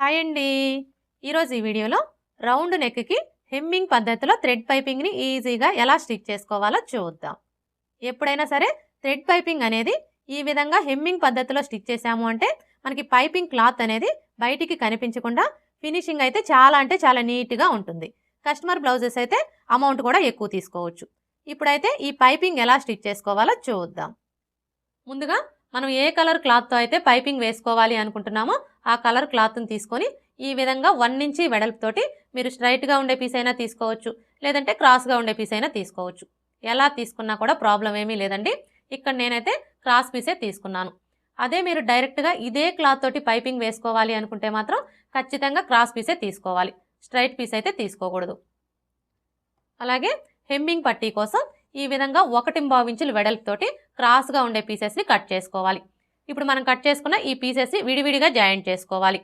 Hi అండి. ఈరోజు ఈ వీడియోలో రౌండ్ నెక్కి హెమ్మింగ్ పద్ధతిలో థ్రెడ్ పైపింగ్ని ఈజీగా ఎలా స్టిచ్ చేసుకోవాలో చూద్దాం. ఎప్పుడైనా సరే థ్రెడ్ పైపింగ్ అనేది ఈ విధంగా హెమ్మింగ్ పద్ధతిలో స్టిచ్ చేసాము అంటే మనకి పైపింగ్ క్లాత్ అనేది బయటికి కనిపించకుండా ఫినిషింగ్ అయితే చాలా అంటే చాలా నీట్గా ఉంటుంది. కస్టమర్ బ్లౌజెస్ అయితే అమౌంట్ కూడా ఎక్కువ తీసుకోవచ్చు. ఇప్పుడైతే ఈ పైపింగ్ ఎలా స్టిచ్ చేసుకోవాలో చూద్దాం. ముందుగా మనం ఏ కలర్ క్లాత్తో అయితే పైపింగ్ వేసుకోవాలి అనుకుంటున్నామో ఆ కలర్ క్లాత్ని తీసుకొని ఈ విధంగా వన్ ఇంచి వెడల్పుతోటి మీరు స్ట్రైట్గా ఉండే పీస్ అయినా తీసుకోవచ్చు లేదంటే క్రాస్గా ఉండే పీస్ అయినా తీసుకోవచ్చు. ఎలా తీసుకున్నా కూడా ప్రాబ్లం ఏమీ లేదండి. ఇక్కడ నేనైతే క్రాస్ పీసే తీసుకున్నాను. అదే మీరు డైరెక్ట్గా ఇదే క్లాత్ తోటి పైపింగ్ వేసుకోవాలి అనుకుంటే మాత్రం ఖచ్చితంగా క్రాస్ పీసే తీసుకోవాలి. స్ట్రైట్ పీస్ అయితే తీసుకోకూడదు. అలాగే హెమ్మింగ్ పట్టీ కోసం ఈ విధంగా ఒకటి ఇంచులు వెడల్పుతోటి క్రాస్గా ఉండే పీసెస్ని కట్ చేసుకోవాలి. ఇప్పుడు మనం కట్ చేసుకున్న ఈ పీసెస్ని విడివిడిగా జాయింట్ చేసుకోవాలి.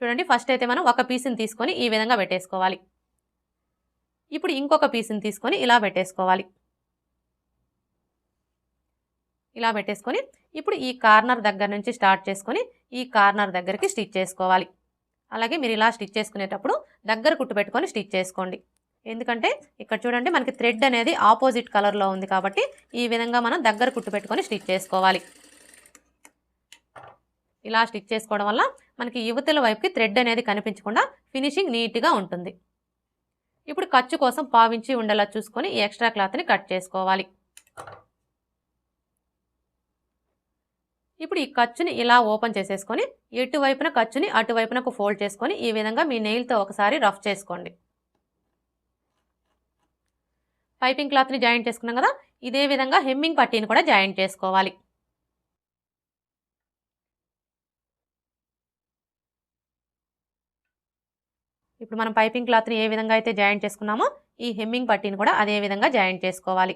చూడండి ఫస్ట్ అయితే మనం ఒక పీస్ని తీసుకొని ఈ విధంగా పెట్టేసుకోవాలి. ఇప్పుడు ఇంకొక పీస్ని తీసుకొని ఇలా పెట్టేసుకోవాలి. ఇలా పెట్టేసుకొని ఇప్పుడు ఈ కార్నర్ దగ్గర నుంచి స్టార్ట్ చేసుకొని ఈ కార్నర్ దగ్గరికి స్టిచ్ చేసుకోవాలి. అలాగే మీరు ఇలా స్టిచ్ చేసుకునేటప్పుడు దగ్గర కుట్టు పెట్టుకొని స్టిచ్ చేసుకోండి. ఎందుకంటే ఇక్కడ చూడండి మనకి థ్రెడ్ అనేది ఆపోజిట్ కలర్లో ఉంది కాబట్టి ఈ విధంగా మనం దగ్గర కుట్టు పెట్టుకొని స్టిచ్ చేసుకోవాలి. ఇలా స్టిచ్ చేసుకోవడం వల్ల మనకి యువతల వైపుకి థ్రెడ్ అనేది కనిపించకుండా ఫినిషింగ్ నీట్గా ఉంటుంది. ఇప్పుడు ఖర్చు కోసం పావించి ఉండేలా చూసుకొని ఈ ఎక్స్ట్రా క్లాత్ని కట్ చేసుకోవాలి. ఇప్పుడు ఈ ఖర్చుని ఇలా ఓపెన్ చేసేసుకొని ఎటువైపున ఖర్చుని అటువైపునకు ఫోల్డ్ చేసుకొని ఈ విధంగా మీ నెయిల్తో ఒకసారి రఫ్ చేసుకోండి. పైపింగ్ క్లాత్ని జాయింట్ చేసుకున్నాం కదా ఇదే విధంగా హెమ్మింగ్ పట్టీని కూడా జాయింట్ చేసుకోవాలి. ఇప్పుడు మనం పైపింగ్ క్లాత్ని ఏ విధంగా అయితే జాయింట్ చేసుకున్నామో ఈ హెమ్మింగ్ పట్టీని కూడా అదే విధంగా జాయింట్ చేసుకోవాలి.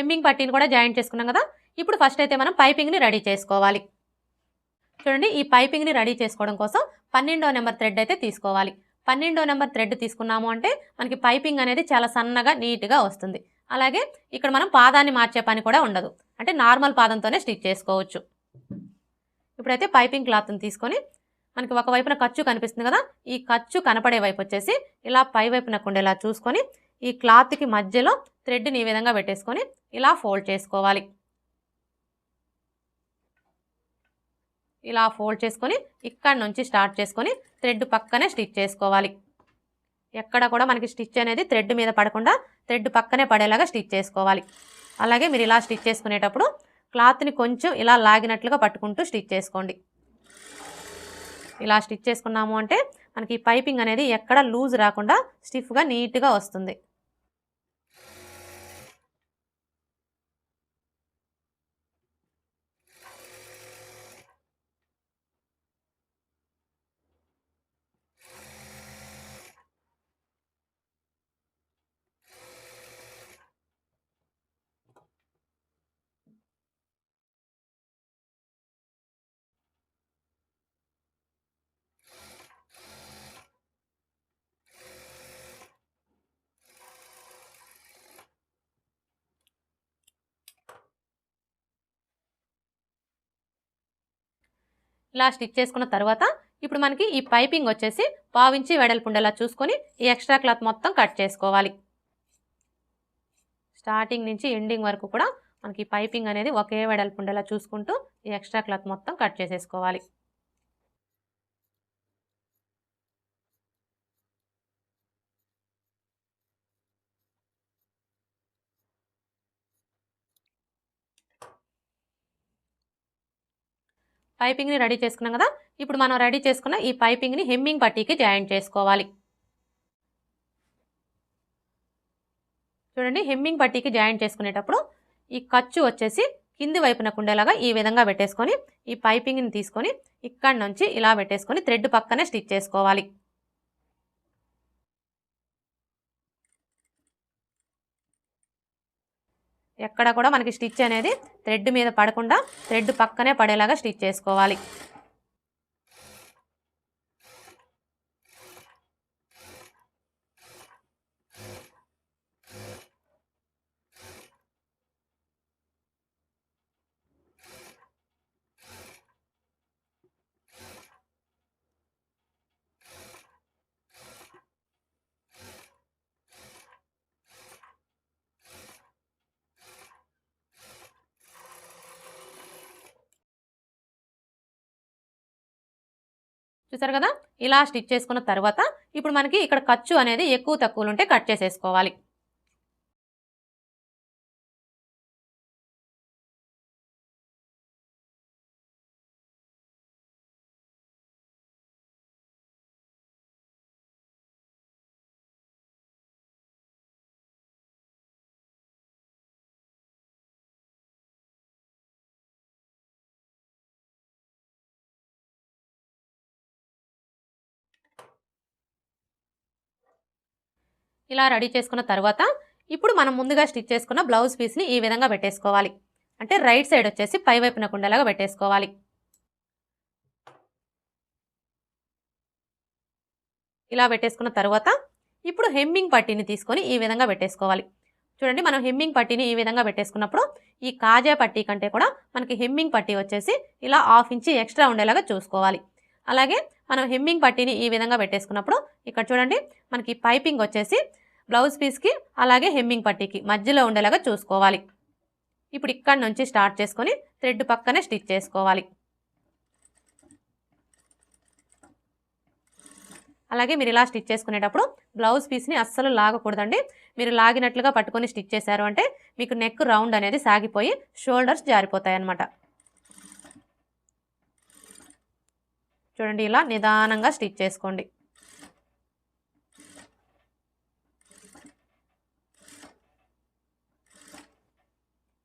హెమ్మింగ్ పట్టీని కూడా జాయింట్ చేసుకున్నాం కదా. ఇప్పుడు ఫస్ట్ అయితే మనం పైపింగ్ని రెడీ చేసుకోవాలి. చూడండి ఈ పైపింగ్ని రెడీ చేసుకోవడం కోసం పన్నెండో నెంబర్ థ్రెడ్ అయితే తీసుకోవాలి. పన్నెండో నెంబర్ థ్రెడ్ తీసుకున్నాము అంటే మనకి పైపింగ్ అనేది చాలా సన్నగా నీట్గా వస్తుంది. అలాగే ఇక్కడ మనం పాదాన్ని మార్చే పని కూడా ఉండదు. అంటే నార్మల్ పాదంతోనే స్టిచ్ చేసుకోవచ్చు. ఇప్పుడైతే పైపింగ్ క్లాత్ని తీసుకొని మనకి ఒకవైపున ఖర్చు కనిపిస్తుంది కదా ఈ ఖర్చు కనపడే వైపు వచ్చేసి ఇలా పై వైపున ఉండేలా చూసుకొని ఈ క్లాత్కి మధ్యలో థ్రెడ్ని ఈ విధంగా పెట్టేసుకొని ఇలా ఫోల్డ్ చేసుకోవాలి. ఇలా ఫోల్డ్ చేసుకొని ఇక్కడ నుంచి స్టార్ట్ చేసుకొని థ్రెడ్ పక్కనే స్టిచ్ చేసుకోవాలి. ఎక్కడ కూడా మనకి స్టిచ్ అనేది థ్రెడ్ మీద పడకుండా థ్రెడ్ పక్కనే పడేలాగా స్టిచ్ చేసుకోవాలి. అలాగే మీరు ఇలా స్టిచ్ చేసుకునేటప్పుడు క్లాత్ని కొంచెం ఇలా లాగినట్లుగా పట్టుకుంటూ స్టిచ్ చేసుకోండి. ఇలా స్టిచ్ చేసుకున్నాము అంటే మనకి పైపింగ్ అనేది ఎక్కడ లూజ్ రాకుండా స్టిఫ్గా నీట్గా వస్తుంది. ఇలా స్టిచ్ చేసుకున్న తర్వాత ఇప్పుడు మనకి ఈ పైపింగ్ వచ్చేసి పావించి వెడల్పు ఉండేలా చూసుకొని ఈ ఎక్స్ట్రా క్లాత్ మొత్తం కట్ చేసుకోవాలి. స్టార్టింగ్ నుంచి ఎండింగ్ వరకు కూడా మనకి పైపింగ్ అనేది ఒకే వెడల్పు ఉండేలా చూసుకుంటూ ఈ ఎక్స్ట్రా క్లాత్ మొత్తం కట్ చేసేసుకోవాలి. పైపింగ్ని రెడీ చేసుకున్నాం కదా? ఇప్పుడు మనం రెడీ చేసుకున్న ఈ పైపింగ్ని హెమ్మింగ్ పట్టీకి జాయిన్ చేసుకోవాలి. చూడండి హెమ్మింగ్ పట్టీకి జాయిన్ చేసుకునేటప్పుడు ఈ ఖర్చు వచ్చేసి కింది వైపున కుండేలాగా ఈ విధంగా పెట్టేసుకొని ఈ పైపింగ్ని తీసుకొని ఇక్కడ నుంచి ఇలా పెట్టేసుకొని థ్రెడ్ పక్కనే స్టిచ్ చేసుకోవాలి. ఎక్కడ కూడా మనకి స్టిచ్ అనేది థ్రెడ్ మీద పడకుండా థ్రెడ్ పక్కనే పడేలాగా స్టిచ్ చేసుకోవాలి. చూసారు కదా? ఇలా స్టిచ్ చేసుకున్న తర్వాత ఇప్పుడు మనకి ఇక్కడ ఖర్చు అనేది ఎక్కువ తక్కువలు ఉంటే కట్ చేసేసుకోవాలి. ఇలా రెడీ చేసుకున్న తర్వాత ఇప్పుడు మనం ముందుగా స్టిచ్ చేసుకున్న బ్లౌజ్ పీస్ని ఈ విధంగా పెట్టేసుకోవాలి. అంటే రైట్ సైడ్ వచ్చేసి పై వైపున కుండలాగా పెట్టేసుకోవాలి. ఇలా పెట్టేసుకున్న తర్వాత ఇప్పుడు హెమ్మింగ్ పట్టీని తీసుకొని ఈ విధంగా పెట్టేసుకోవాలి. చూడండి మనం హెమ్మింగ్ పట్టీని ఈ విధంగా పెట్టేసుకున్నప్పుడు ఈ కాజా పట్టీ కంటే కూడా మనకి హెమ్మింగ్ పట్టీ వచ్చేసి ఇలా హాఫ్ ఇంచి ఎక్స్ట్రా ఉండేలాగా చూసుకోవాలి. అలాగే మనం హెమ్మింగ్ పట్టీని ఈ విధంగా పెట్టేసుకున్నప్పుడు ఇక్కడ చూడండి మనకి పైపింగ్ వచ్చేసి బ్లౌజ్ పీస్కి అలాగే హెమ్మింగ్ పట్టీకి మధ్యలో ఉండేలాగా చూసుకోవాలి. ఇప్పుడు ఇక్కడ నుంచి స్టార్ట్ చేసుకొని థ్రెడ్ పక్కనే స్టిచ్ చేసుకోవాలి. అలాగే మీరు ఇలా స్టిచ్ చేసుకునేటప్పుడు బ్లౌజ్ పీస్ని అస్సలు లాగకూడదండి. మీరు లాగినట్లుగా పట్టుకొని స్టిచ్ చేశారు అంటే మీకు నెక్ రౌండ్ అనేది సాగిపోయి షోల్డర్స్ జారిపోతాయి అన్నమాట చూడండి ఇలా నిదానంగా స్టిచ్ చేసుకోండి.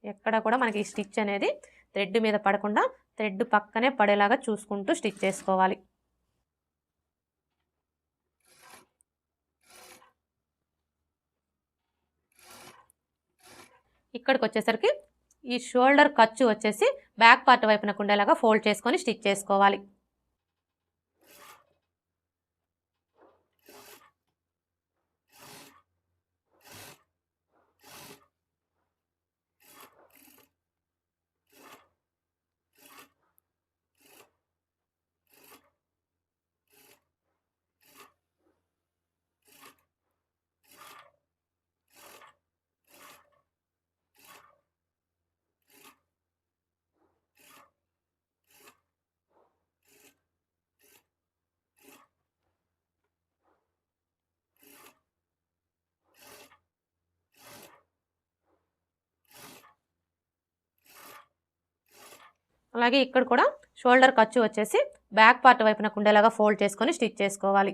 ఎక్కడ కూడా మనకి ఈ స్టిచ్ అనేది థ్రెడ్ మీద పడకుండా థ్రెడ్ పక్కనే పడేలాగా చూసుకుంటూ స్టిచ్ చేసుకోవాలి. ఇక్కడికి వచ్చేసరికి ఈ షోల్డర్ ఖర్చు వచ్చేసి బ్యాక్ పార్ట్ వైపునకు ఉండేలాగా ఫోల్డ్ చేసుకొని స్టిచ్ చేసుకోవాలి. అలాగే ఇక్కడ కూడా షోల్డర్ ఖర్చు వచ్చేసి బ్యాక్ పార్ట్ వైపున కుండేలాగా ఫోల్డ్ చేసుకొని స్టిచ్ చేసుకోవాలి.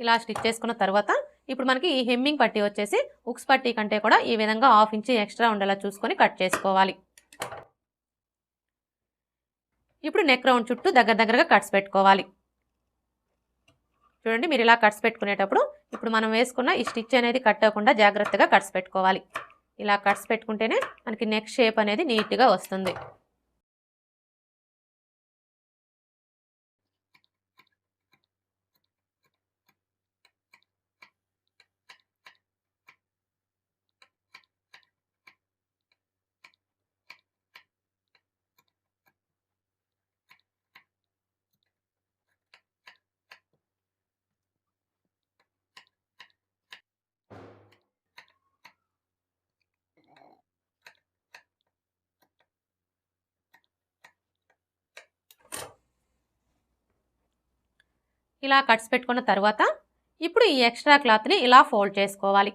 ఇలా స్టిచ్ చేసుకున్న తర్వాత ఇప్పుడు మనకి ఈ హెమ్మింగ్ పట్టీ వచ్చేసి ఉక్స్ పట్టీ కంటే కూడా ఈ విధంగా హాఫ్ ఇంచ్ ఎక్స్ట్రా ఉండేలా చూసుకొని కట్ చేసుకోవాలి. ఇప్పుడు నెక్ రౌండ్ చుట్టూ దగ్గర దగ్గరగా కట్స్ పెట్టుకోవాలి. చూడండి మీరు ఇలా కట్స్ పెట్టుకునేటప్పుడు ఇప్పుడు మనం వేసుకున్న ఈ స్టిచ్ అనేది కట్ అవ్వకుండా జాగ్రత్తగా కట్స్ పెట్టుకోవాలి. ఇలా కట్స్ పెట్టుకుంటేనే మనకి నెక్ షేప్ అనేది నీట్గా వస్తుంది. ఇలా కట్స్ పెట్టుకున్న తర్వాత ఇప్పుడు ఈ ఎక్స్ట్రా క్లాత్ని ఇలా ఫోల్డ్ చేసుకోవాలి.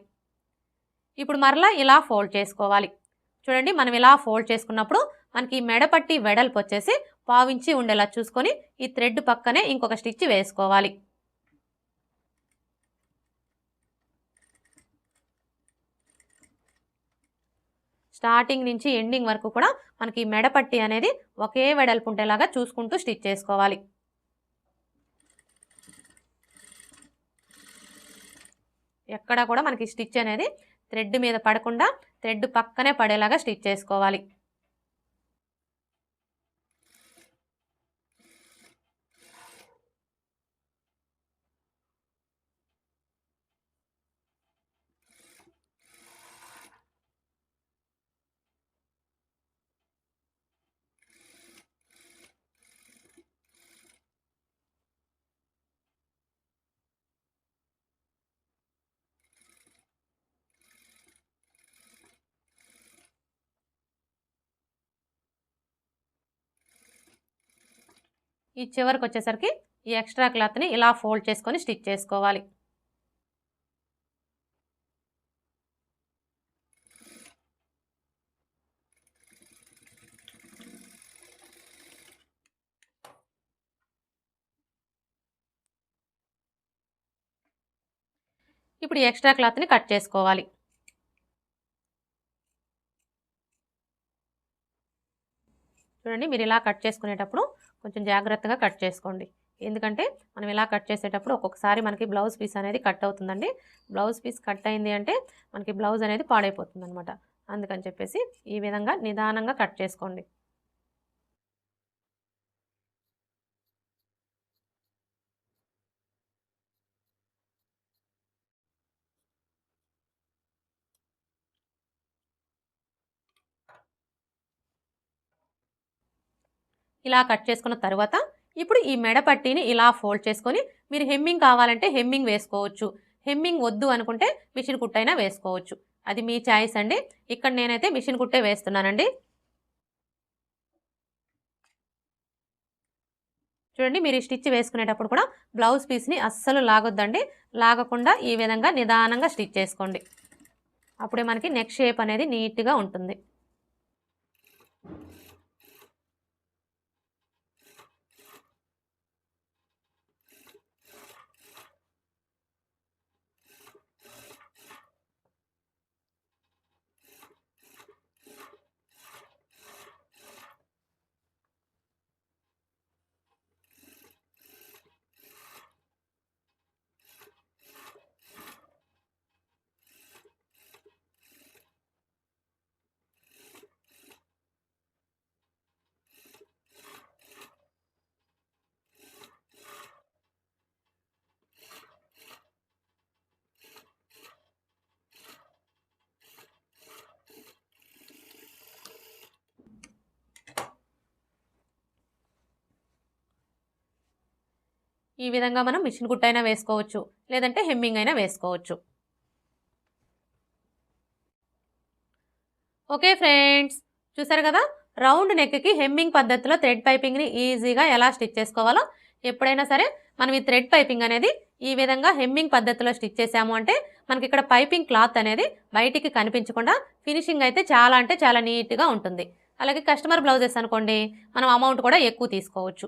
ఇప్పుడు మరలా ఇలా ఫోల్డ్ చేసుకోవాలి. చూడండి మనం ఇలా ఫోల్డ్ చేసుకున్నప్పుడు మనకి మెడపట్టి వెడల్పు వచ్చేసి పావించి ఉండేలా చూసుకొని ఈ థ్రెడ్ పక్కనే ఇంకొక స్టిచ్ వేసుకోవాలి. స్టార్టింగ్ నుంచి ఎండింగ్ వరకు కూడా మనకి మెడపట్టి అనేది ఒకే వెడల్పు ఉండేలాగా చూసుకుంటూ స్టిచ్ చేసుకోవాలి. ఎక్కడ కూడా మనకి స్టిచ్ అనేది థ్రెడ్ మీద పడకుండా థ్రెడ్ పక్కనే పడేలాగా స్టిచ్ చేసుకోవాలి. ఈ చివరికి వచ్చేసరికి ఈ ఎక్స్ట్రా క్లాత్ని ఇలా ఫోల్డ్ చేసుకొని స్టిచ్ చేసుకోవాలి. ఇప్పుడు ఈ ఎక్స్ట్రా క్లాత్ని కట్ చేసుకోవాలి. చూడండి మీరు ఇలా కట్ చేసుకునేటప్పుడు కొంచెం జాగ్రత్తగా కట్ చేసుకోండి. ఎందుకంటే మనం ఇలా కట్ చేసేటప్పుడు ఒక్కొక్కసారి మనకి బ్లౌజ్ పీస్ అనేది కట్ అవుతుందండి. బ్లౌజ్ పీస్ కట్ అయింది అంటే మనకి బ్లౌజ్ అనేది పాడైపోతుంది అనమాట అందుకని చెప్పేసి ఈ విధంగా నిదానంగా కట్ చేసుకోండి. ఇలా కట్ చేసుకున్న తర్వాత ఇప్పుడు ఈ మెడ పట్టీని ఇలా ఫోల్డ్ చేసుకొని మీరు హెమ్మింగ్ కావాలంటే హెమ్మింగ్ వేసుకోవచ్చు. హెమ్మింగ్ వద్దు అనుకుంటే మిషన్ కుట్టైనా వేసుకోవచ్చు. అది మీ ఛాయిస్ అండి. ఇక్కడ నేనైతే మిషన్ కుట్టే వేస్తున్నానండి. చూడండి మీరు ఈ స్టిచ్ వేసుకునేటప్పుడు కూడా బ్లౌజ్ పీస్ని అస్సలు లాగొద్దండి. లాగకుండా ఈ విధంగా నిదానంగా స్టిచ్ చేసుకోండి. అప్పుడే మనకి నెక్ షేప్ అనేది నీట్గా ఉంటుంది. ఈ విధంగా మనం మిషన్ కుట్టైనా వేసుకోవచ్చు లేదంటే హెమ్మింగ్ అయినా వేసుకోవచ్చు. ఓకే ఫ్రెండ్స్ చూసారు కదా? రౌండ్ నెక్కి హెమ్మింగ్ పద్ధతిలో థ్రెడ్ పైపింగ్ని ఈజీగా ఎలా స్టిచ్ చేసుకోవాలో ఎప్పుడైనా సరే మనం ఈ థ్రెడ్ పైపింగ్ అనేది ఈ విధంగా హెమ్మింగ్ పద్ధతిలో స్టిచ్ చేసాము అంటే మనకి ఇక్కడ పైపింగ్ క్లాత్ అనేది బయటికి కనిపించకుండా ఫినిషింగ్ అయితే చాలా అంటే చాలా నీట్గా ఉంటుంది. అలాగే కస్టమర్ బ్లౌజెస్ అనుకోండి మనం అమౌంట్ కూడా ఎక్కువ తీసుకోవచ్చు.